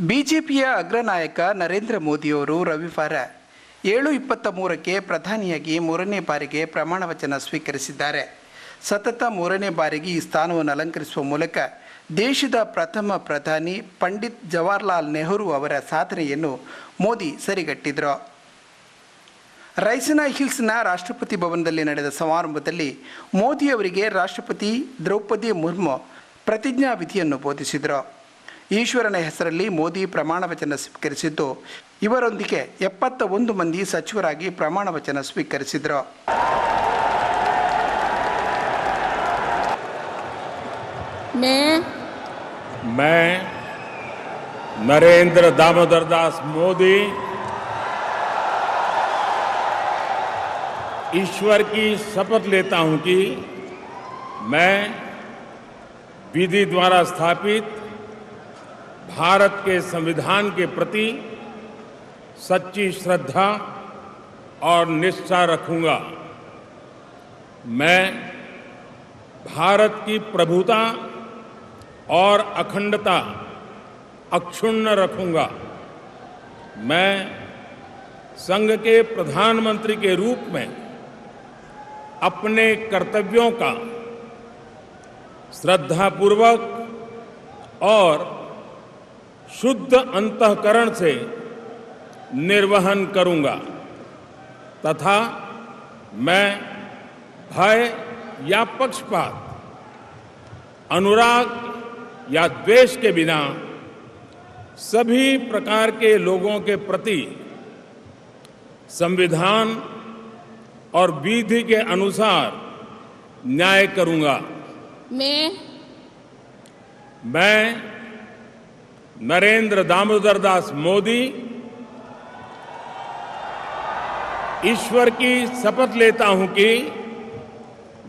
ಬಿಜೆಪಿಯ ಅಗ್ರನಾಯಕ ನರೇಂದ್ರ ಮೋದಿಯವರು ರವಿವಾರ ಏಳು ಇಪ್ಪತ್ತ ಮೂರಕ್ಕೆ ಪ್ರಧಾನಿಯಾಗಿ ಮೂರನೇ ಬಾರಿಗೆ ಪ್ರಮಾಣ ವಚನ ಸ್ವೀಕರಿಸಿದ್ದಾರೆ. ಸತತ ಮೂರನೇ ಬಾರಿಗೆ ಈ ಸ್ಥಾನವನ್ನು ಅಲಂಕರಿಸುವ ಮೂಲಕ ದೇಶದ ಪ್ರಥಮ ಪ್ರಧಾನಿ ಪಂಡಿತ್ ಜವಾಹರ್ಲಾಲ್ ನೆಹರು ಅವರ ಸಾಧನೆಯನ್ನು ಮೋದಿ ಸರಿಗಟ್ಟಿದರು. ರೈಸಿನಾ ಹಿಲ್ಸ್ನ ರಾಷ್ಟ್ರಪತಿ ಭವನದಲ್ಲಿ ನಡೆದ ಸಮಾರಂಭದಲ್ಲಿ ಮೋದಿ ಅವರಿಗೆ ರಾಷ್ಟ್ರಪತಿ ದ್ರೌಪದಿ ಮುರ್ಮು ಪ್ರತಿಜ್ಞಾ ವಿಧಿಯನ್ನು ಬೋಧಿಸಿದರು. ಈಶ್ವರನ ಹೆಸರಲ್ಲಿ ಮೋದಿ ಪ್ರಮಾಣ ವಚನ ಸ್ವೀಕರಿಸಿದ್ದು ಇವರೊಂದಿಗೆ ಎಪ್ಪತ್ತ ಒಂದು ಮಂದಿ ಸಚಿವರಾಗಿ ಪ್ರಮಾಣ ವಚನ ಸ್ವೀಕರಿಸಿದರು मैं मैं नरेंद्र दामोदर दास मोदी ईश्वर की शपथ लेता हूं कि मैं विधि द्वारा स्थापित भारत के संविधान के प्रति सच्ची श्रद्धा और निष्ठा रखूँगा। मैं भारत की प्रभुता और अखंडता अक्षुण्ण रखूँगा। मैं संघ के प्रधानमंत्री के रूप में अपने कर्तव्यों का श्रद्धापूर्वक और शुद्ध अंतकरण से निर्वहन करूँगा। तथा मैं भय या पक्षपात अनुराग या द्वेष के बिना सभी प्रकार के लोगों के प्रति संविधान और विधि के अनुसार न्याय करूँगा। मैं मैं नरेंद्र दामोदर दास मोदी ईश्वर की शपथ लेता हूँ कि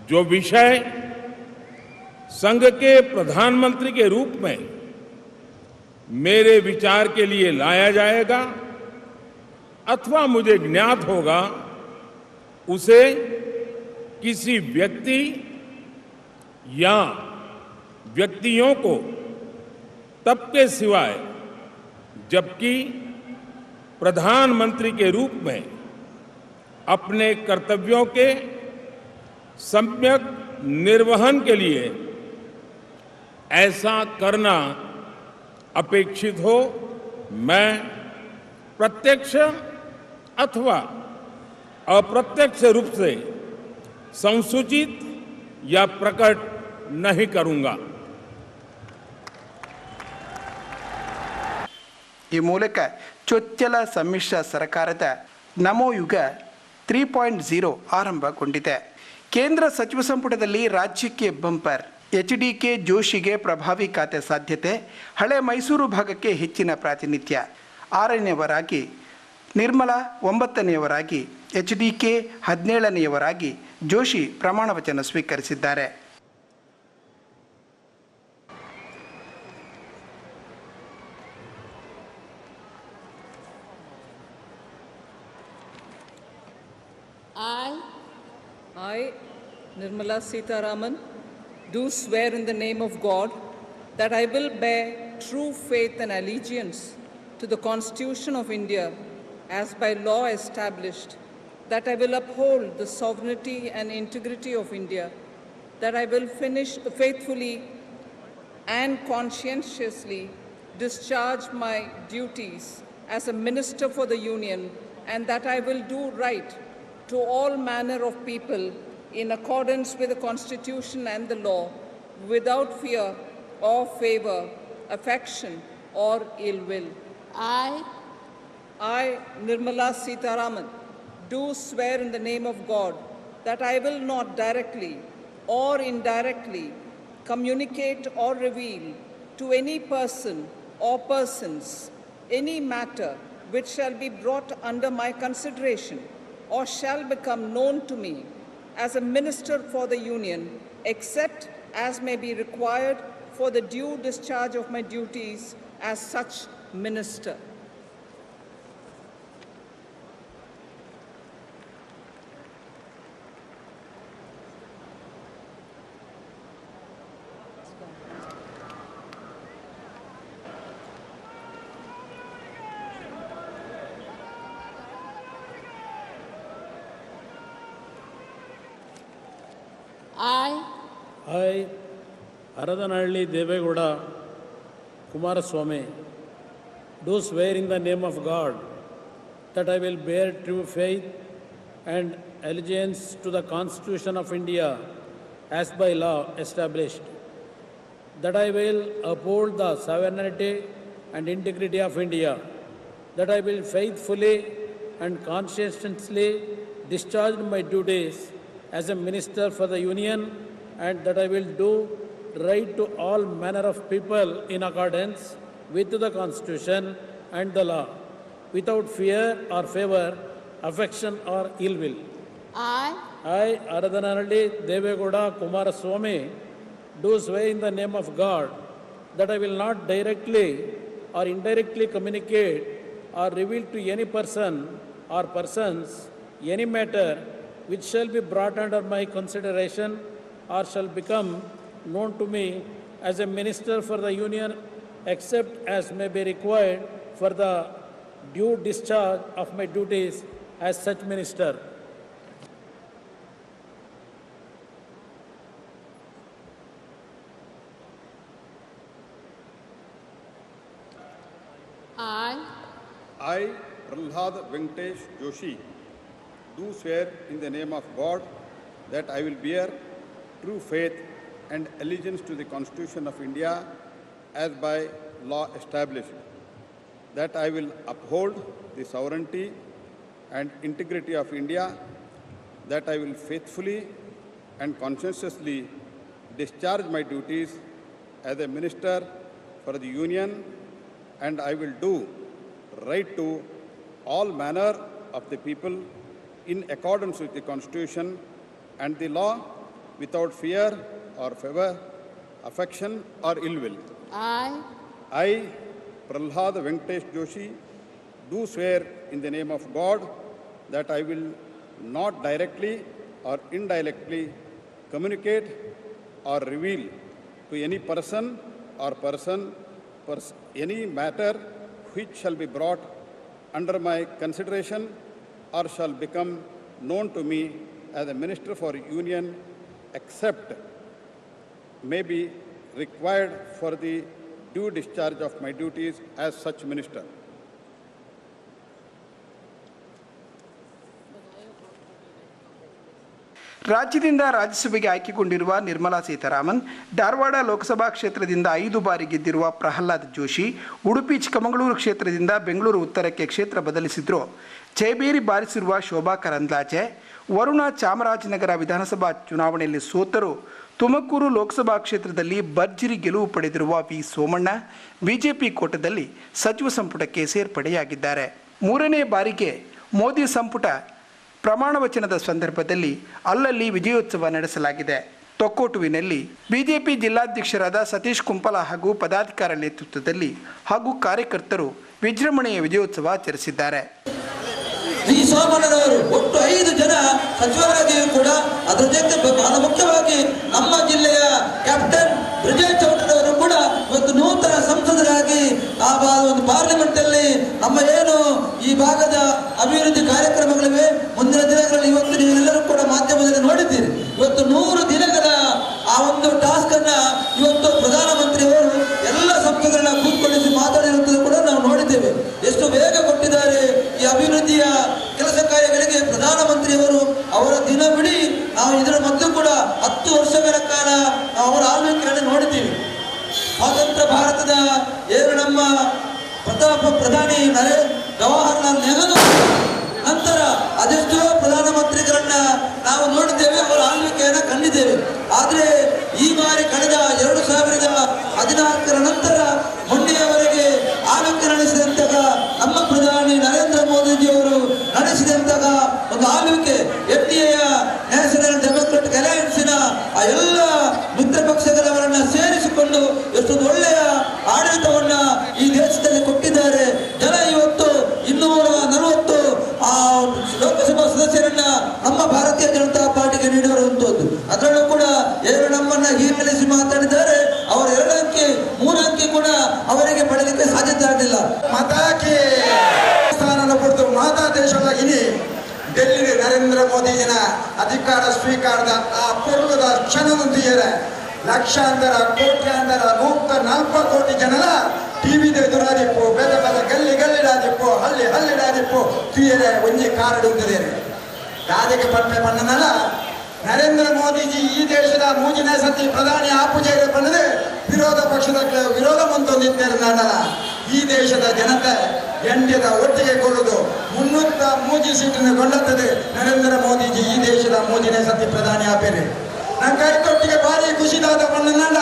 जो विषय संघ के प्रधानमंत्री के रूप में मेरे विचार के लिए लाया जाएगा अथवा मुझे ज्ञात होगा, उसे किसी व्यक्ति या व्यक्तियों को तब के सिवाय, जबकि प्रधानमंत्री के रूप में अपने कर्तव्यों के सम्यक निर्वहन के लिए ऐसा करना अपेक्षित हो, मैं प्रत्यक्ष अथवा अप्रत्यक्ष रूप से संसूचित या प्रकट नहीं करूँगा। ಈ ಮೂಲಕ ಚೊಚ್ಚಲ ಸಮ್ಮಿಶ್ರ ಸರ್ಕಾರದ ನಮೋ ಯುಗ ತ್ರೀ ಪಾಯಿಂಟ್ ಝೀರೋ ಆರಂಭಗೊಂಡಿದೆ. ಕೇಂದ್ರ ಸಚಿವ ಸಂಪುಟದಲ್ಲಿ ರಾಜ್ಯಕ್ಕೆ ಬಂಪರ್, ಎಚ್ ಡಿ ಕೆ ಜೋಶಿಗೆ ಪ್ರಭಾವಿ ಖಾತೆ ಸಾಧ್ಯತೆ, ಹಳೆ ಮೈಸೂರು ಭಾಗಕ್ಕೆ ಹೆಚ್ಚಿನ ಪ್ರಾತಿನಿಧ್ಯ. ಆರನೆಯವರಾಗಿ ನಿರ್ಮಲಾ, ಒಂಬತ್ತನೆಯವರಾಗಿ ಎಚ್ ಡಿ ಕೆ, ಹದಿನೇಳನೆಯವರಾಗಿ ಜೋಶಿ ಪ್ರಮಾಣ ವಚನ ಸ್ವೀಕರಿಸಿದ್ದಾರೆ. Nirmala Sitaraman, do swear in the name of God that I will bear true faith and allegiance to the Constitution of India as by law established, that I will uphold the sovereignty and integrity of India, that I will finish faithfully and conscientiously discharge my duties as a minister for the Union, and that I will do right to all manner of people in accordance with the Constitution and the law, without fear or favor, affection or ill will. I I, Nirmala Sitaraman, do swear in the name of God that I will not directly or indirectly communicate or reveal to any person or persons any matter which shall be brought under my consideration or shall become known to me as a minister for the Union, except as may be required for the due discharge of my duties as such minister. Hi Aradanahalli Deve Gowda Kumaraswamy. Do swear in the name of God that I will bear true faith and allegiance to the constitution of India as by law established that I will uphold the sovereignty and integrity of India, that I will faithfully and conscientiously discharge my duties as a minister for the Union and that I will do right to all manner of people in accordance with the Constitution and the law, without fear or favor, affection or ill will. I, I, Aradhanalli Devegowda Kumaraswamy, do swear in the name of God that I will not directly or indirectly communicate or reveal to any person or persons any matter which shall be brought under my consideration or shall become known to me as a minister for the Union except as may be required for the due discharge of my duties as such minister. I, I, Prahlad Venkatesh Joshi, do swear in the name of God that I will bear true faith and allegiance to the Constitution of India as by law established, that I will uphold the sovereignty and integrity of India, that I will faithfully and conscientiously discharge my duties as a minister for the Union and I will do right to all manner of the people in accordance with the Constitution and the law without fear or favor, affection or ill will. I, I, Prahlad Venkatesh Joshi, do swear in the name of God that I will not directly or indirectly communicate or reveal to any person or person pers- any matter which shall be brought under my consideration or shall become known to me as a minister for union except may be required for the due discharge of my duties as such minister. ರಾಜ್ಯದಿಂದ ರಾಜ್ಯಸಭೆಗೆ ಆಯ್ಕೆಗೊಂಡಿರುವ ನಿರ್ಮಲಾ ಸೀತಾರಾಮನ್ ಧಾರವಾಡ ಲೋಕಸಭಾ ಕ್ಷೇತ್ರದಿಂದ ಐದು ಬಾರಿ ಗೆದ್ದಿರುವ ಪ್ರಹ್ಲಾದ್ ಜೋಶಿ, ಉಡುಪಿ ಚಿಕ್ಕಮಗಳೂರು ಕ್ಷೇತ್ರದಿಂದ ಬೆಂಗಳೂರು ಉತ್ತರಕ್ಕೆ ಕ್ಷೇತ್ರ ಬದಲಿಸಿದ್ರು ಜಯಬೇರಿ ಬಾರಿಸಿರುವ ಶೋಭಾ ಕರಂದ್ಲಾಜೆ ವರುಣ ಚಾಮರಾಜನಗರ ವಿಧಾನಸಭಾ ಚುನಾವಣೆಯಲ್ಲಿ ಸೋತರು. ತುಮಕೂರು ಲೋಕಸಭಾ ಕ್ಷೇತ್ರದಲ್ಲಿ ಭರ್ಜರಿ ಗೆಲುವು ಪಡೆದಿರುವ ವಿ ಸೋಮಣ್ಣ ಬಿಜೆಪಿ ಕೋಟದಲ್ಲಿ ಸಚಿವ ಸಂಪುಟಕ್ಕೆ ಸೇರ್ಪಡೆಯಾಗಿದ್ದಾರೆ. ಮೂರನೇ ಬಾರಿಗೆ ಮೋದಿ ಸಂಪುಟ ಪ್ರಮಾಣ ವಚನದ ಸಂದರ್ಭದಲ್ಲಿ ಅಲ್ಲಲ್ಲಿ ವಿಜಯೋತ್ಸವ ನಡೆಸಲಾಗಿದೆ. ತೊಕ್ಕೋಟುವಿನಲ್ಲಿ ಬಿಜೆಪಿ ಜಿಲ್ಲಾಧ್ಯಕ್ಷರಾದ ಸತೀಶ್ ಕುಂಪಲ ಹಾಗೂ ಪದಾಧಿಕಾರ ನೇತೃತ್ವದಲ್ಲಿ ಹಾಗೂ ಕಾರ್ಯಕರ್ತರು ವಿಜೃಂಭಣೆಯ ವಿಜಯೋತ್ಸವ ಆಚರಿಸಿದ್ದಾರೆ. ಈ ಸೋಮಣ್ಣನವರು ಒಟ್ಟು ಐದು ಜನ ಸಚಿವರಾಗಿಯೂ ಕೂಡ ಅದರ ಜೊತೆ ಬಹಳ ಮುಖ್ಯವಾಗಿ ನಮ್ಮ ಜಿಲ್ಲೆಯ ಕ್ಯಾಪ್ಟನ್ ಬ್ರಿಜೇಶ್ ಚೌಟನವರು ಕೂಡ ಒಂದು ನೂತನ ಸಂಸದರಾಗಿ ಆ ಒಂದು ಪಾರ್ಲಿಮೆಂಟ್ ಅಲ್ಲಿ ನಮ್ಮ ಏನು ಈ ಭಾಗದ ಅಭಿವೃದ್ಧಿ ಕಾರ್ಯಕ್ರಮಗಳಿವೆ ಪ್ರತಾಪ ಪ್ರಧಾನಿ ಜವಾಹರ್ಲಾಲ್ ನೆಹರು ನಂತರ ಅದೆಷ್ಟೋ ಪ್ರಧಾನಮಂತ್ರಿಗಳನ್ನ ನಾವು ನೋಡಿದ್ದೇವೆ, ಅವರ ಆಳ್ವಿಕೆಯನ್ನು ಕಂಡಿದ್ದೇವೆ. ಆದರೆ ಈ ಬಾರಿ ಕಳೆದ ಎರಡು ಸಾವಿರದ ಹದಿನಾಲ್ಕರ ನಂತರ ಮೊನ್ನೆಯವರೆಗೆ ಆಳ್ವಿಕೆ ನಡೆಸಿದಂತಹ ನಮ್ಮ ಪ್ರಧಾನಿ ನರೇಂದ್ರ ಮೋದಿಜಿಯವರು ನಡೆಸಿದಂತಹ ಒಂದು ಆಳ್ವಿಕೆ ಎನ್ ನ್ಯಾಷನಲ್ ಡೆಮೊಕ್ರೆಟಿಕ್ ಅಲಯನ್ಸಿನ ಆ ಎಲ್ಲ ಮಿತ್ರ ಪಕ್ಷಗಳವರನ್ನ ಸೇರಿಸಿಕೊಂಡು ಎಷ್ಟೊಂದು ಒಳ್ಳೆಯ ಆಡಳಿತವನ್ನ ಈ ದೇಶದಲ್ಲಿ ಕೊಟ್ಟಿದ್ದಾರೆ ಜನ ಇವತ್ತು ಇನ್ನೂರ ನಲವತ್ತು ಆ ಲೋಕಸಭಾ ಸದಸ್ಯರನ್ನ ನಮ್ಮ ಭಾರತೀಯ ಜನತಾ ಪಾರ್ಟಿಗೆ ನೀಡಿರುವಂತದ್ದು ಅದರಲ್ಲೂ ಕೂಡ ಏನು ನಮ್ಮನ್ನ ಹೀರಲಿಸಿ ಮಾತಾಡಿದ್ದಾರೆ ಅವರ ಎರಡು ಅಂಕಿ ಮೂರು ಅಂಕಿ ಕೂಡ ಅವರಿಗೆ ಪಡೆಯಲಿಕ್ಕೆ ಸಾಧ್ಯತೆ ಆಗಲಿಲ್ಲ ಮತಕ್ಕೆ ಸ್ಥಾನನ ಪಡೆದು ಮಾತಾ ದೇಶದ ಇನಿ ಡೆಲ್ಲಿ ನರೇಂದ್ರ ಮೋದಿಜಿನ ಅಧಿಕಾರ ಸ್ವೀಕಾರದ ಆ ಪೂರ್ವದ ಕ್ಷಣದೊಂದಿಗೆ ಲಕ್ಷಾಂತರ, ಕೋಟ್ಯಾಂತರ ನೂರ ನಾಲ್ಕು ಕೋಟಿ ಜನರ ಟಿವಿ ಎದುರಾದಿಪ್ಪು ಬೆದ ಬೆದ ಗಲ್ಲಿ ಗಲ್ಲಿಡಾದಿಪ್ಪು ಹಳ್ಳಿ ಹಳ್ಳಿಡಾದಿಪ್ಪು ತುಯರೆ ಒಂಜಿ ಕಾರಡುತ್ತದೆ ದಾದಿಗೆ ಪಟ್ಟೆ ಪಣ್ಣನಲ್ಲ ನರೇಂದ್ರ ಮೋದಿಜಿ ಈ ದೇಶದ ಮೂಜಿನ ಸತಿ ಪ್ರಧಾನಿ ಆಪುಜೇರಿ ಪಡೆದು ವಿರೋಧ ಪಕ್ಷದ ವಿರೋಧ ಮುಂದೊಂದಿದ್ದೇನೆ ನಾನಲ್ಲ ಈ ದೇಶದ ಜನತೆ ಎಂಟದ ಒಟ್ಟಿಗೆ ಕೊಡುವುದು ಮುನ್ನೂತ್ತ ಮೂಜಿ ಸೀಟನ್ನು ಕೊಳ್ಳುತ್ತದೆ ನರೇಂದ್ರ ಮೋದಿಜಿ, ಈ ದೇಶದ ಮೂಜನೇ ಸತಿ ಪ್ರಧಾನಿ ಆಪೇರಿ ನನ್ನ ಕೈ ತೊಟ್ಟಿಗೆ ಭಾರಿ ಖುಷಿದಾದ ಪಣ್ಣನಲ್ಲ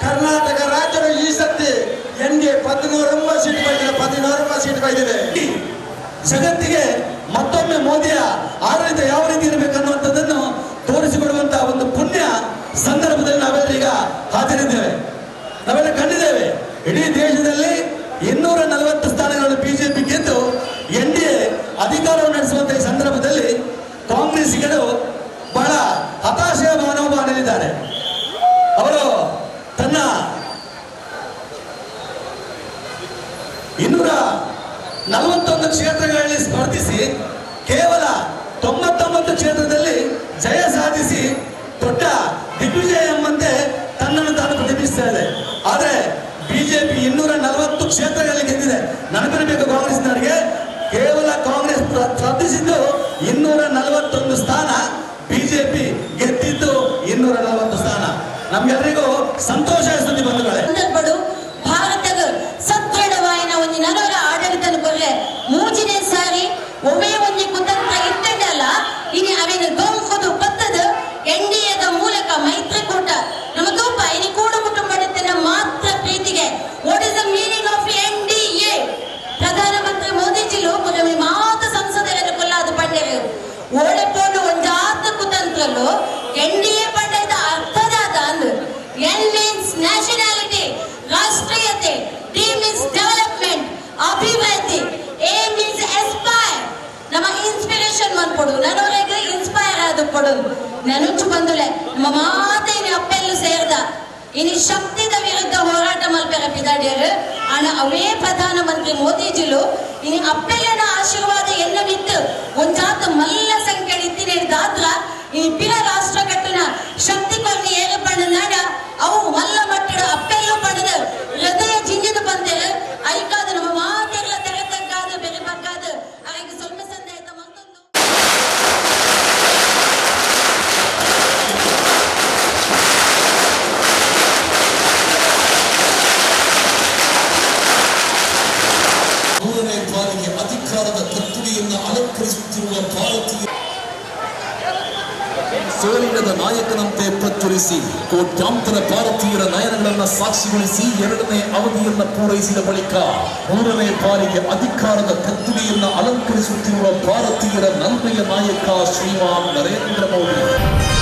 ಕರ್ನಾಟಕ ರಾಜ್ಯದ ಈ ಸತಿ ಎನ್ಗೆ ಪದಿನೂರಂಬ ಸೀಟ್ ಬೈದಿದೆ ಪದಿನಾರೊಂಬ ಸೀಟ್ ಬೈದಿದೆ ಜಗತ್ತಿಗೆ ಮತ್ತೊಮ್ಮೆ ಮೋದಿಯ ಆಡಳಿತ ಯಾವ ರೀತಿ ಇರಬೇಕು ಅನ್ನುವಂಥದ್ದನ್ನು ತೋರಿಸಿಕೊಡುವಂತಹ ಒಂದು ಪುಣ್ಯ ಸಂದರ್ಭದಲ್ಲಿ ನಾವೆಲ್ಲ ಈಗ ಹಾಜರಿದ್ದೇವೆ. ನಾವೆಲ್ಲ ಕಂಡಿದ್ದೇವೆ. ಇಡೀ ದೇಶದಲ್ಲಿ ಇನ್ನೂರ ನಲವತ್ತು ಸ್ಥಾನಗಳನ್ನು ಬಿಜೆಪಿ ಗೆದ್ದು ಎನ್ ಡಿ ಎ ಅಧಿಕಾರವನ್ನು ನಡೆಸುವಂತಹ ಈ ಸಂದರ್ಭದಲ್ಲಿ ಕಾಂಗ್ರೆಸ್ಸಿಗರು ಬಹಳ ಹತಾಶೆಯ ಮನೋಭಾವನೆಯಲ್ಲಿದ್ದಾರೆ ಅವರು ತನ್ನ ಇನ್ನೂರ ನಲವತ್ತೊಂದು ಕ್ಷೇತ್ರಗಳಲ್ಲಿ ಸ್ಪರ್ಧಿಸಿ, ಕೇವಲ ತೊಂಬತ್ತೊಂಬತ್ತು ಕ್ಷೇತ್ರದಲ್ಲಿ ಜಯ ಸಾಧಿಸಿ ದೊಡ್ಡ ದಿಗ್ವಿಜಯ ಎಂಬಂತೆ ತನ್ನನ್ನು ತಾನು ಪ್ರತಿಬಿಂಬಿಸ್ತಾ ಇದೆ. ಆದರೆ ಬಿಜೆಪಿ ಇನ್ನೂರ ನಲವತ್ತು ಕ್ಷೇತ್ರಗಳಲ್ಲಿ ಗೆದ್ದಿದೆ. ನನಗಿರಬೇಕು ಕಾಂಗ್ರೆಸ್ನವರಿಗೆ? ಕೇವಲ ಕಾಂಗ್ರೆಸ್ ಪ್ರ- ಸ್ಪರ್ಧಿಸಿದ್ದು ಇನ್ನೂರ ನಲವತ್ತೊಂದು ಸ್ಥಾನ, ಬಿಜೆಪಿ ಗೆದ್ದಿದ್ದು ಇನ್ನೂರ ನಲವತ್ತು ಸ್ಥಾನ. ನಮ್ಗೆಲ್ಲರಿಗೂ ಸಂತೋಷ ಸುದ್ದಿ ಬಂಧುಗಳೇ. ಭಾರತದ ಸದೃಢವಾಯಿನ ಒಂದು ನಗರ ಆಡಳಿತ ಕೊರ್ರೆ ಮೂಜಿನೇ ಸಾರಿ ಒಮ್ಮೆ ನ್ಯಾಷನಾಲಿಟಿ ರಾಷ್ಟ್ರೀಯತೆ ಡಿ ಮೀನ್ಸ್ ಡೆವಲಪ್ಮೆಂಟ್ ಅಭಿವೃದ್ಧಿ ಎ ಮೀನ್ಸ್ ಎಸ್ಪೈರ್ ನಮ್ಮ ಇನ್ಸ್ಪಿರೇಷನ್ ಮಾಡ್ಕೊಡು ನನವರೆಗೆ ಇನ್ಸ್ಪೈರ್ ಆದ ಕೊಡು ನೆನುಚು ಬಂದುಲೆ ನಮ್ಮ ಮಾತೇನೆ ಅಪ್ಪೆಲ್ಲೂ ಸೇರ್ದ ಇನಿ ಶಕ್ತಿದ ವಿರುದ್ಧ ಹೋರಾಟ ಮಲ್ಪೆರ ಪಿದಾಡಿಯರು ಆನ ಅವೇ ಪ್ರಧಾನಮಂತ್ರಿ ಮೋದಿಜಿಲು ಇನಿ ಅಪ್ಪೆಲ್ಲನ ಆಶೀರ್ವಾದ ಎಲ್ಲ ಬಿತ್ತು ಒಂಜಾತ ಮಲ್ಲ ಸಂಖ್ಯೆ ಇತ್ತಿನ ದಾತ್ರ ಇನ್ನು ಪಿರ ಮೂರನೇ ಬಾರಿಗೆ ಅಧಿಕಾರದ ಕತ್ತುಡಿಯನ್ನು ಅಲಂಕರಿಸುತ್ತಿರುವ ಭಾರತೀಯ ಸೋಲಿಲ್ಲದ ನಾಯಕನಂತೆ ಪ್ರಚುರಿಸಿ ಕೋಟ್ಯಾಂತರ ಭಾರತೀಯರ ನಯನಗಳನ್ನ ಸಾಕ್ಷಿಗೊಳಿಸಿ ಎರಡನೇ ಅವಧಿಯನ್ನ ಪೂರೈಸಿದ ಬಳಿಕ ಮೂರನೇ ಬಾರಿಗೆ ಅಧಿಕಾರದ ಕತ್ತುಡಿಯನ್ನ ಅಲಂಕರಿಸುತ್ತಿರುವ ಭಾರತೀಯರ ನಲ್ಮೆಯ ನಾಯಕ ಶ್ರೀಮಾನ್ ನರೇಂದ್ರ ಮೋದಿ